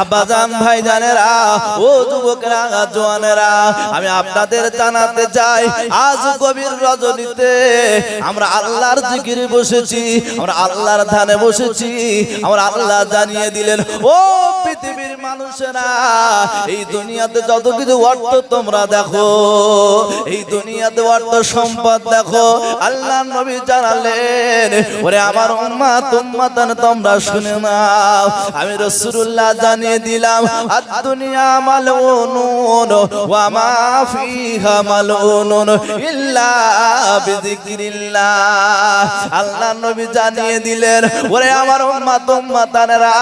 আব্বাজান ভাই জানেরা, ও যুবকরা, জোয়ানেরা, আমি আপনাদের জানাতে চাই, আজ গভীর রজনীতে আমরা আল্লাহর জিকিরে বসেছি, আমরা আল্লাহর ধানে বসেছি, আমরা আল্লাহ জানিয়ে দিলেন, ও পৃথিবীর মানুষেরা, এই দুনিয়াতে যত কিছু অর্থ তোমরা দেখো, এই দুনিয়াতে অর্থ সম্পদ দেখো, আল্লাহ নবী জানালেন, ওরে আমার উম্মা তুম্মাতান তোমরা শুনে নাও, আমি রাসূলুল্লাহ জানিয়ে দিলাম আদ দুনিয়া মালউনুন ওয়া মা ফিহা মালউনুন ইল্লা আল্লাহ নবী জানিয়ে দিলেন, ওরে আমার উম্মাত, উম্মাতানেরা,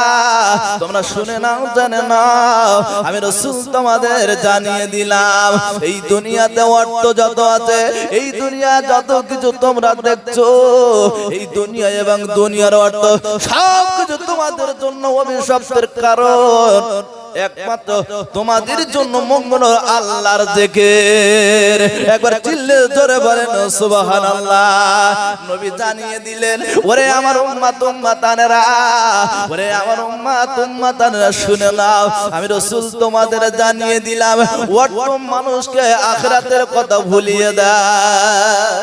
তোমরা শুনে নাও, জেনে নাও, আমি রাসূল তোমাদের জানিয়ে দিলাম, এই দুনিয়াতে অর্থ যত আছে, এই দুনিয়া যত কিছু তোমরা দেখছ, এই দুনিয়া এবং দুনিয়ার অর্থ সব কিছু তোমাদের জন্য অভিশপ্তের কারণ। একমাত্র তোমাদের জন্য মঙ্গল আল্লাহর জেকের। একবার চিল্লে ধরে বলেন, সুবহানাল্লাহ। নবী জানিয়ে দিলেন, ওরে আমার উম্মাত উম্মাতানেরা ওরে আমার উম্মাত উম্মাতানেরা শুনে নাও, আমি রাসূল তোমাদের জানিয়ে দিলাম অর্থ মানুষকে আখিরাতের কথা ভুলিয়ে দেয়।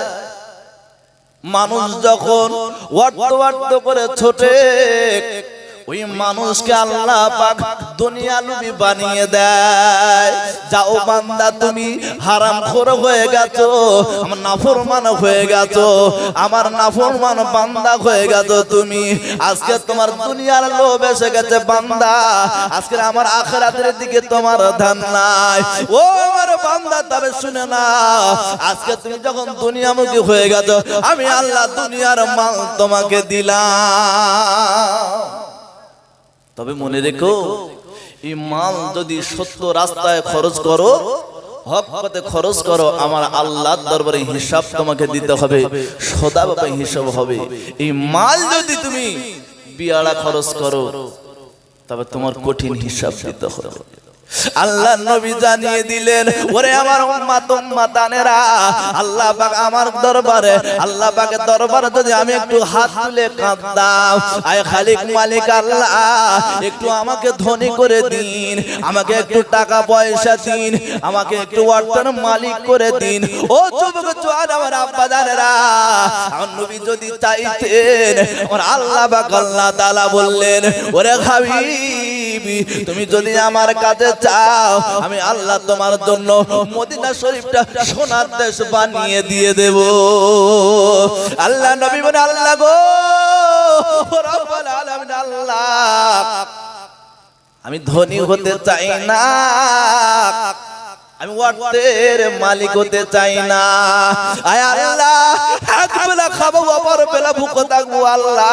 মানুষ যখন ওয়ার্ত ওয়ার্ত করে ছোটে ওই মানুষকে আল্লাহ পাক দুনিয়া লুবি বানিয়ে দেয়। যাও বান্দা তুমি হারাম খোর হয়ে গেছো। আমার নাফরমান হয়ে গেছো। আমার নাফরমান বান্দা হয়ে গেছো তুমি। আজকে তোমার দুনিয়ার লোভ এসে গেছে বান্দা। আজকে আমার আখরাতের দিকে তোমার ধ্যান নাই। ও আমার বান্দা তবে শুনে না আজকে তুমি যখন দুনিয়ামুখী হয়ে গেছো আমি আল্লাহ দুনিয়ার মাল তোমাকে দিলাম। তবে মনে রেখো এই মাল যদি সত্য রাস্তায় খরচ করো হক পথে খরচ করো আমার আল্লাহর দরবারে হিসাব তোমাকে দিতে হবে সদা বাবা হিসাব হবে। এই মাল যদি তুমি বিয়াড়া খরচ করো তবে তোমার কঠিন হিসাব দিতে হবে। আল্লাহ নবী জানিয়ে দিলেন, ওরে আমার উম্মাত, উম্মাতানেরা, আল্লাহ পাক আমার দরবারে, আল্লাহ পাকের দরবারে যদি আমি একটু হাত তুলে কাঁদতাম, আয় খালিক মালিক আল্লাহ, একটু আমাকে ধনী করে দিন, আমাকে একটু টাকা পয়সা দিন, আমাকে একটু অর্থের মালিক করে দিন। ও যুবক, জোয়ান, আমার আব্বা জানেরা, আমার নবী যদি চাইতেন, আমার আল্লাহ পাক আল্লাহ তাআলা বললেন, ওরে হাবিবি তুমি যদি আমার কাছে চাও, আমি আল্লাহ তোমার জন্য মদিনা শরীফটা সোনার দেশ বানিয়ে দিয়ে দেব। আল্লাহ নবী বলে, আল্লাহ গো আল্লাহ। আমি ধনী হতে চাই না। আমি অর্থের মালিক হতে চাই না। আয় আল্লাহ এক বেলা খাব, অপর বেলা ভুকো থাকব, আল্লাহ।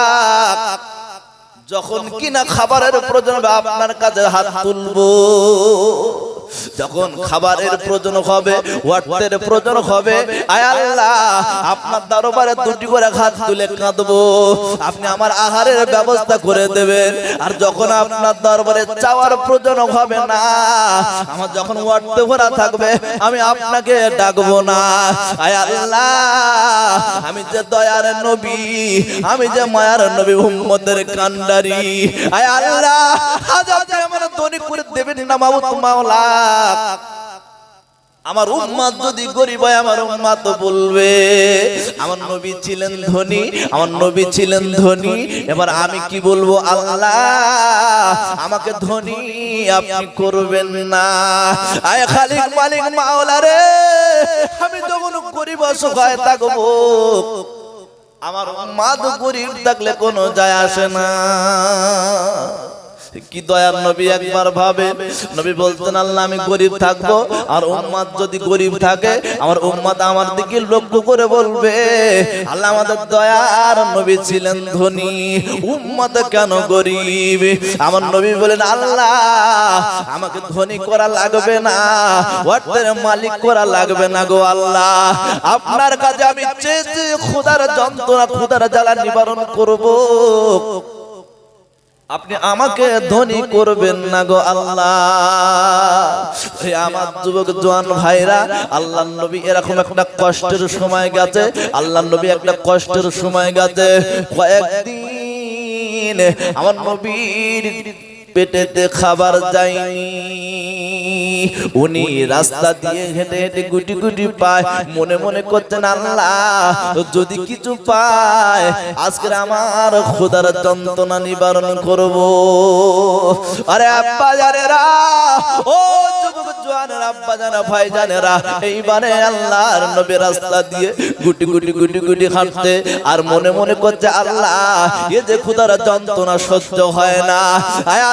যখন কিনা খাবারের প্রয়োজন হবে আপনার কাছে হাত তুলবো। যখন খাবারের প্রয়োজন হবে ওয়াটের প্রয়োজন হবে আয় আল্লাহ আপনার দরবারে দুটি করে হাত তুলে কাঁদবো। আপনি আমার আহারের ব্যবস্থা করে দেবেন। আর যখন আপনার দরবারে চাওয়ার প্রয়োজন হবে না আমার যখন ওয়াটতে ভরা থাকবে আমি আপনাকে ডাকবো না। আয় আল্লাহ আমি যে দয়ার নবী আমি যে মায়ার নবী উম্মতের কান্ডারি। আয় আল্লাহ আজ আপনি আমার ধনী করে দেবেন না মাবুত মাওলা। আমার উম্মাদ যদি গরিব হয়, আমার উম্মাদ বলবে, আমার নবী ছিলেন ধনী, আমার নবী ছিলেন ধনী। এবার আমি কি বলব? আল্লাহ, আমাকে ধনী আপনি করবেন না। আয় খালিক মালিক মাওলা রে, আমি যখন গরিব অসহায় থাকব আমার উম্মাদ গরিব থাকলে কোনো যায় আসে না। কি দয়ার নবী একবার ভাবে? নবী বলতেন, আল্লাহ, আমি গরিব থাকব আর উম্মাদ যদি গরিব থাকে, আমার উম্মাদ আমার দিকে লক্ষ্য করে বলবে, আল্লাহ, আমাদের দয়ার নবী ছিলেন ধনী উম্মাদ কেন গরিব? আমার নবী বলেন, আল্লাহ, আমাকে ধনী করা লাগবে না, অর্থের মালিক করা লাগবে না গো আল্লাহ। আপনার কাছে আমি চেয়ে খুদার যন্ত্রণা খুদার জ্বালা নিবারণ করব। আপনি আমাকে ধনী করবেন না গো আল্লাহ। আমার যুবক জোয়ান ভাইরা আল্লাহ নবী এরকম একটা কষ্টের সময় গেছে আল্লাহ নবী একটা কষ্টের সময় গেছে। কয়েকদিন আমার নবীর পেটেতে খাবার যায়নি। উনি রাস্তা দিয়ে হেঁটে হেঁটে গুটি গুটি পায়। মনে মনে করতেন আল্লাহ, যদি কিছু পায়, আজকে আমার খোদার যন্ত্রণা নিবারণ করব। আরে আব্বা জানেরা, ও আর মনে মনে করছে, আল্লাহ, এ যে খুদার যন্ত্রণা সহ্য হয় না। আয়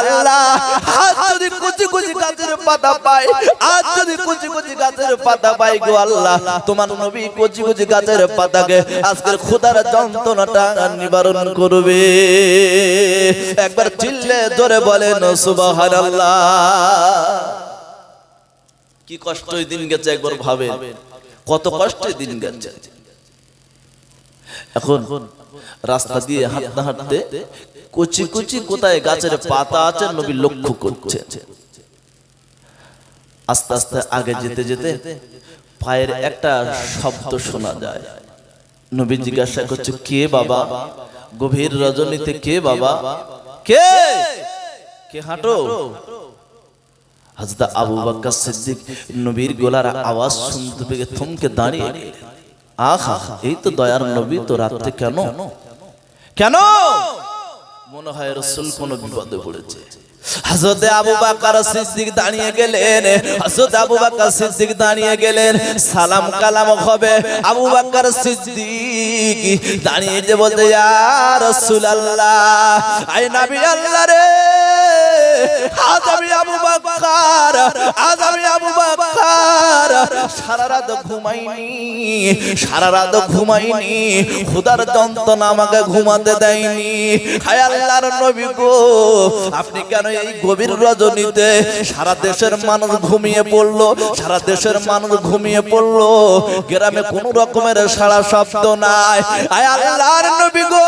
নিবারণ করবে। একবার চিল্লে জোরে বলেন কি কষ্টই দিন গেছে একবার ভাবে কত কষ্টে দিন গেছে। এখন রাস্তা দিয়ে হাঁটতে হাঁটতে কুচি কুচি কোথায় গাছের পাতা আছে? নবী লক্ষ্য করছে আস্তে আস্তে আগে যেতে যেতে পায়ের একটা শব্দ শোনা যায়। নবী জিজ্ঞাসা করছে কে বাবা? গভীর রজনীতে কে বাবা? কে? কে? হাঁটো? হযরত আবু বকর সিদ্দিক নবীর গলার আওয়াজ শুনতে পেয়ে থমকে দাঁড়িয়ে। আহা এই তো দয়ার নবী তো রাতে কেন? কেন? মনে হয় রসুল কোন বিপদে পড়েছে। হযরত আবু বকর সিদ্দিক দাঁড়িয়ে গেলেন। হযরত আবু বকর সিদ্দিক দাঁড়িয়ে গেলেন। সালাম কালাম হবে আবু বকর সিদ্দিক দাঁড়িয়ে যে বলতে ইয়া রাসূলুল্লাহ আই নবী আল্লাহ রে। আজ আমি আবু বকর আজ আমি আবু বকর। সারা রাত ঘুমাইনি, সারা রাত ঘুমাইনি, খুদার যন্ত্রণা আমাকে ঘুমাতে দেয়নি। হায় আল্লাহর নবী গো, আপনি কেন এই গভীর রজনীতে সারা দেশের মানুষ ঘুমিয়ে পড়ল, সারা দেশের মানুষ ঘুমিয়ে পড়ল? গ্রামে কোন রকমের সারা শব্দ নাই। আয় আল্লাহর নবী গো।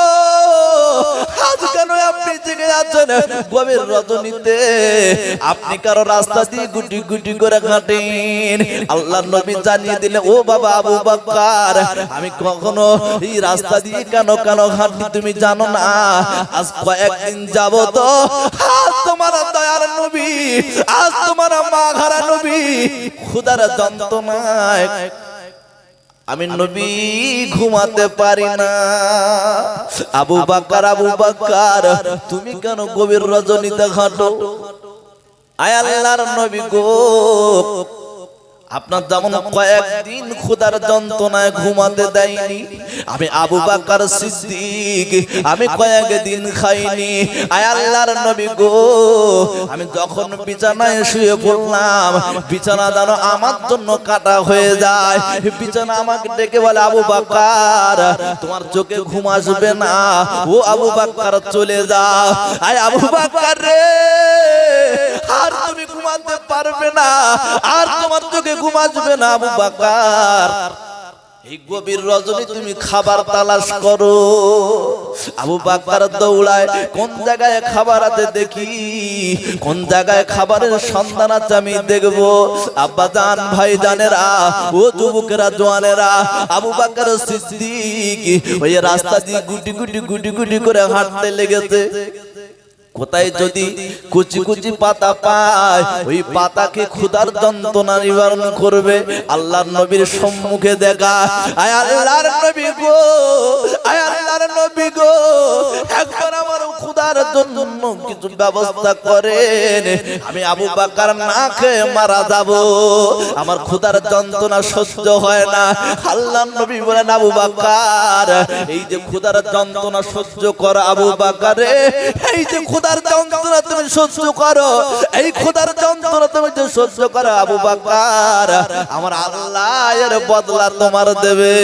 আজ কেন আপনি জেগে আছেন? গভীর রজনীতে। আপনি কারও রাস্তা দিয়ে গুটি গুটি করে হাঁটেন আল্লাহর নবী জানিয়ে দিলে ও বাবা আবু বকর আমি কখনো এই রাস্তা দিয়ে কেন কেন হাঁটি তুমি জানো না? আজ কয়েকদিন যাব তো আজ তোমার দয়ার নবী, আজ তোমার মা ঘরা নবী। খুদার যন্ত্রণায় আমি নবী ঘুমাতে পারি না। আবু বাকার আবু বাকার তুমি কেন গভীর রজনীতে ঘাটো? আয়াল্লার নবী গো। আপনার যেমন কয়েকদিন খুদার যন্ত্রণায় ঘুমাতে দেয়নি, আমি আবু বাকার সিদ্দিক, আমি কয়েকদিন খাইনি। আয় আল্লাহর নবী গো, আমি যখন বিছানায় শুয়ে পড়লাম, বিছানা যেন আমার জন্য কাটা হয়ে যায়। বিছানা আমাকে ডেকে বলে, আবু বাকার, তোমার চোখে ঘুম আসবে না। ও আবু বাক্কার চলে যাও আয় আবু বাক্কার রে, আর তুমি ঘুমাতে পারবে না। আর তোমার চোখে ঘুম না, আবু বাক্কার এই গভীর রজনী তুমি খাবার তালাশ করো। আবু বাক্কার দৌড়ায়, কোন জায়গায় খাবার আছে দেখি? কোন জায়গায় খাবারের সন্ধান আছে আমি দেখব। আব্বা জান, ভাই জানেরা, ও যুবকেরা, জোয়ানেরা, আবু বাক্কার সিদ্দিক, ওই রাস্তা দিয়ে গুটি গুটি গুটি গুটি করে হাঁটতে লেগেছে। কোথায় যদি কুচি কুচি পাতা পায়, ওই পাতাকে ক্ষুধার যন্ত্রণা নিবারণ করবে। আল্লাহর নবীর সম্মুখে দেখা। আয় আল্লাহর নবী গো, আয় আল্লাহর নবী গো, একবার আমার ক্ষুধার জন্য কিছু ব্যবস্থা করেন। আমি আবু বাকার না খেয়ে মারা যাব। আমার ক্ষুধার যন্ত্রণা সহ্য হয় না। আল্লাহর নবী বলেন, আবু বাকার, এই যে ক্ষুধার যন্ত্রণা সহ্য করা আবু বাকারে এই যে ক্ষুধার যন্ত্রণা তুমি সহ্য করো। এই ক্ষুধার যন্ত্রণা তুমি যে সহ্য করো, আবু বাকার। আমার আল্লাহ এর বদলা তোমার দেবে।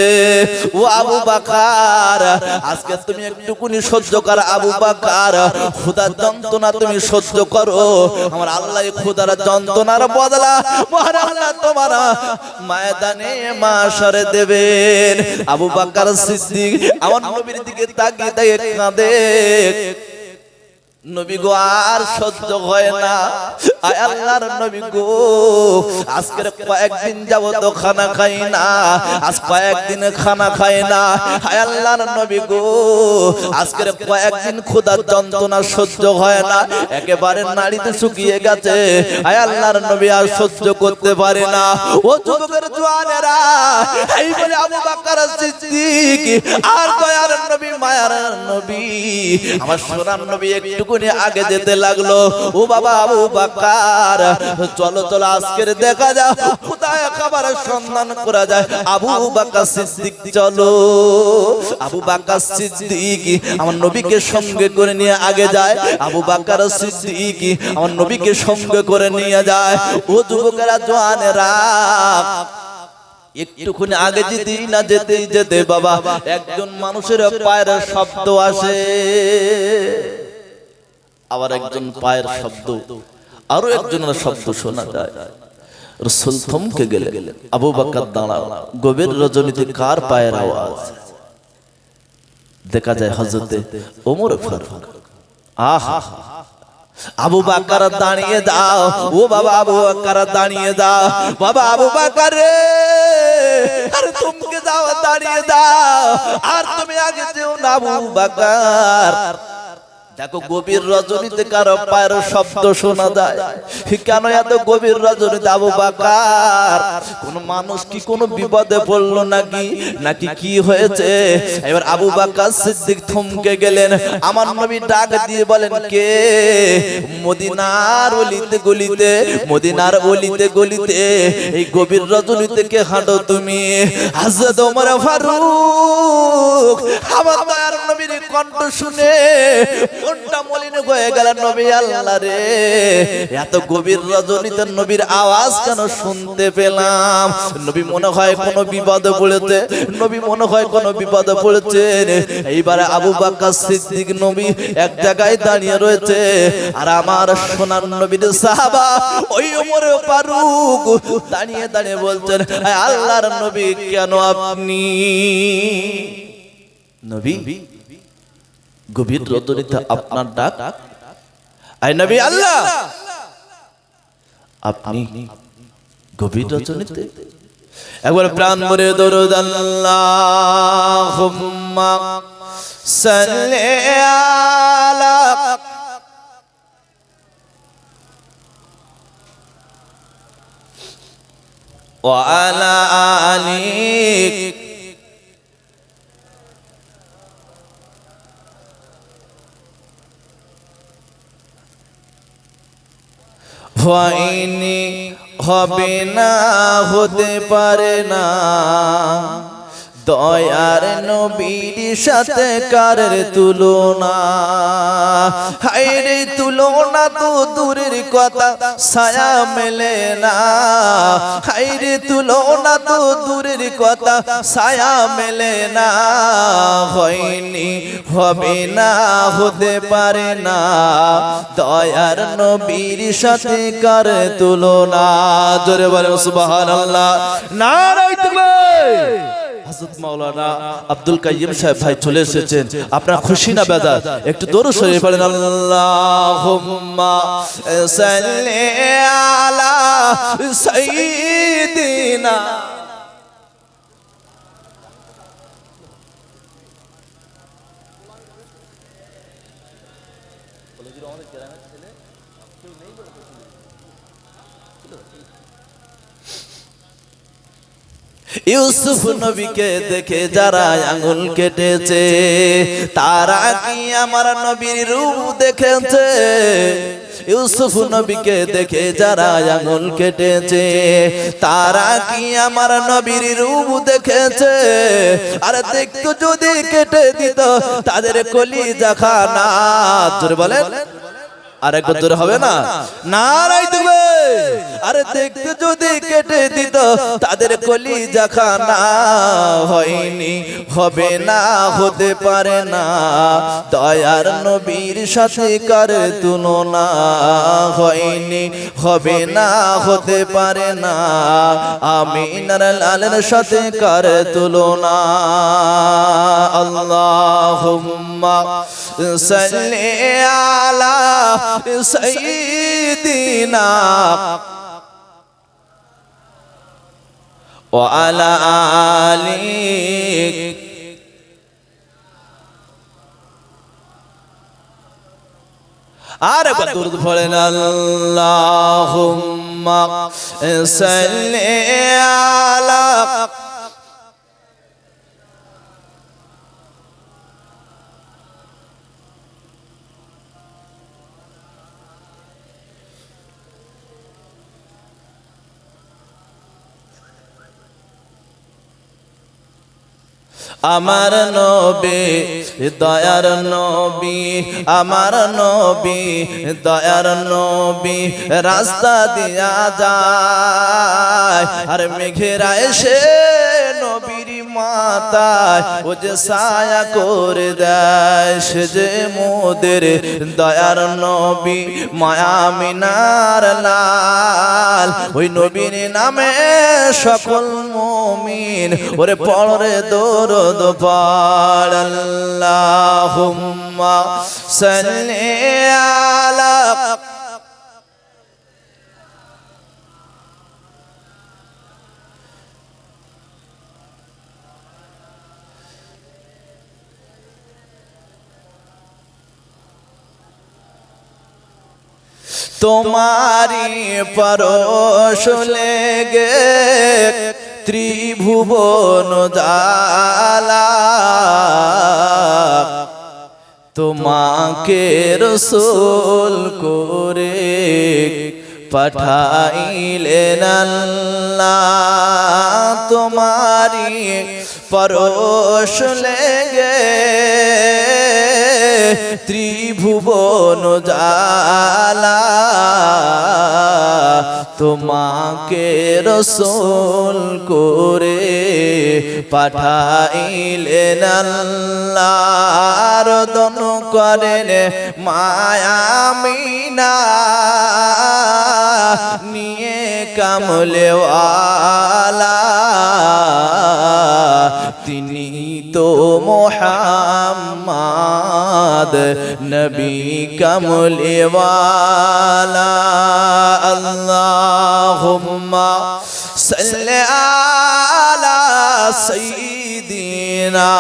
ও আবু বাকার, আজকে তুমি একটুকুনি সহ্য করো, আবু বাকার। ক্ষুধার যন্ত্রণা তুমি সহ্য করো। আমার আল্লাহ ক্ষুধার যন্ত্রণার বদলা মহান আল্লাহ তোমার ময়দানে মাসরে দেবেন। আবু বাকার সিদ্দিক আমার নবীর দিকে তাকিয়ে তাকিয়ে কাঁদে। আর সহ্য হয় না। আয় আল্লাহর আজকের কয়েকদিন যাবত খানা খাই না, আজ কয়েকদিন খানা খাই না। আয় আল্লাহর আজকের কয়েকদিন ক্ষুধার যন্ত্রণা সহ্য হয় না, একেবারে নাড়িতে শুকিয়ে গেছে। আয় আল্লাহর নবী, আর সহ্য করতে পারে না। ও যুবকের জোয়ানেরা, এই বলে আবু বাক্কার সিদ্দিক, আর দয়ার নবী, মায়ার নবী, আমার সোনার নবী একটুকুনি আগে যেতে লাগল। ও বাবা, আবু বাকার চলো চলো, আজকের দেখা যা কোথায় খাবারের সন্ধান করা যায়। আবু বাক্কার সিদ্দিক, চলো। আবু বাক্কার সিদ্দিক, আমার নবীকে সঙ্গে করে নিয়ে আগে যায়। আবু বাক্কার সিদ্দিক, আমার নবীকে সঙ্গে করে নিয়ে যায়। ও যুবকেরা, জোয়ানেরা, একটুখানি আগে যেতেই না যেতেই যেতে বাবা, একজন মানুষের পায়ের শব্দ আসে। আবার একজন পায়ের শব্দ আরও একজনের শব্দ শোনা যায়। রসুল থমকে গেলে আবু বাক্কার দাঁড়াও গভীর রজনীতে কার পায়ের আওয়াজ? দেখা যায় হজরতে ওমর ফারুক। আহা। আবু বাকার দাঁড়িয়ে দাও। ও বাবা আবু বাকার দাঁড়িয়ে দাও। বাবা আবু বাকার আরে তুমি যাও দাঁড়িয়ে দাও। আর তুমি আগে যেও না আবু বাকার। দেখো গভীর রজনীতে কারও পায়ের শব্দ শোনা যায়। কেন এত গভীর রজনীতে আবু বাকার? কোন মানুষ কি কোন বিপদে পড়ল নাকি? নাকি কি হয়েছে? এবার আবু বাকার সিদ্দিক থমকে গেলেন। আমার নবী ডাক দিয়ে বলেন, কে? মদিনার অলিতে গলিতে, মদিনার অলিতে গলিতে, এই গভীর রজনীতে কে হাঁটো তুমি? হাজরত ওমর ফারুক। আমার নবীর কণ্ঠ শুনে মনটা মলিন হয়ে গেল নবী আল্লাহ রে। এত গভীর রজনীতে নবীর আওয়াজ কেন শুনতে পেলাম? নবী মনে হয় কোনো বিপদে পড়েছে। নবী মনে হয় কোনো বিপদে পড়েছে এইবারে আবু বাক্কা সিদ্দিক নবী এক জায়গায় দাঁড়িয়ে রয়েছে। আর আমার সোনার নবীর সাহাবা ওই ওমরে ফারুক দাঁড়িয়ে দাঁড়িয়ে বলছেন, "আয় আল্লাহর নবী, কেন আপনি? নবী গভীর রজনীতে আপনার ডাক? আই নবী আল্লাহ! আপনি গভীর রজনীতে একবার প্রাণ ভরে দরুদ আল্লাহুম্মা সাল্লি আলা ওয়া আলা আলিক হয়নি হবে না হতে পারে না। দয়ার নবীর সাথে কারের তুলনা? হাইরে তুলনা তো দূরের কথা ছায়া মেলে না। হাইরে তুলনা তো দূরের কথা ছায়া মেলে না। হয়নি হবে না হতে পারে না। দয়ার নবীর সাথে কার তুলনা? জোরে বলে সুবহানাল্লাহ। নারাই তুমি হযরত মাওলানা আব্দুল কাইয়িম সাহেব ভাই চলে এসেছেন। আপনারা খুশি না বেদার একটু দরুদ শরীফ পড়েন। আল্লাহুম্মা সাল্লি আলা সাইয়্যিদিনা। ইউসুফ নবীকে দেখে যারা আঙুল কেটেছে, তারা কি আমার নবীর রূপ দেখেছে? ইউসুফ নবীকে দেখে যারা আঙুল কেটেছে, তারা কি আমার নবীর রূপ দেখেছে? আর দেখতো যদি কেটে দিত, তাদের কলি জাখানা জোরে আরেকবার জোরে হবে না। নারাই দেবে আরে দেখতে যদি কেটে দিত তাদের কলি জাখানা হয়নি। হবে না হতে পারে না। দয়ার নবীর সাথে কার তুলনা হয়নি? হবে না হতে পারে না। আমিনার লালের সাথে কার তুলনা? আল্লাহুম্মা সাল্লি আলা سيدنا وعلى آله আর একবার দুরুদ পড়েন আল্লাহুম্মা সাল্লি আলা আমার নবী দয়ার নবী আমার নবী দয়ার নবী রাস্তা দিয়া যায় আর মেঘেরা এসে মাতায় ও যে ছায়া করে দেয় সে যে মোদের দয়ার নবী, মায়া মিনার লাল। ওই নবীর নামে সকল মুমিন, ওরে পড়রে দরদ পড়। আল্লাহুম্মা সাল্লি আলা তোমারি পরশ লেগে ত্রিভুবন জালা তোমাকে রসুল করে পাঠাইলেন তোমারি পরশ লেগে ত্রিভুবন জালা তোমাকে রসুল করে পাঠাইলেন আল্লাহর দন করেন মায়ামিনা নিয়ে কামলেওয়ালা। তিনি তো মোহাম্মদ নবী কমলেওয়ালা আল্লাহুম্মা সাল্লি আলা সাইয়্যিদিনা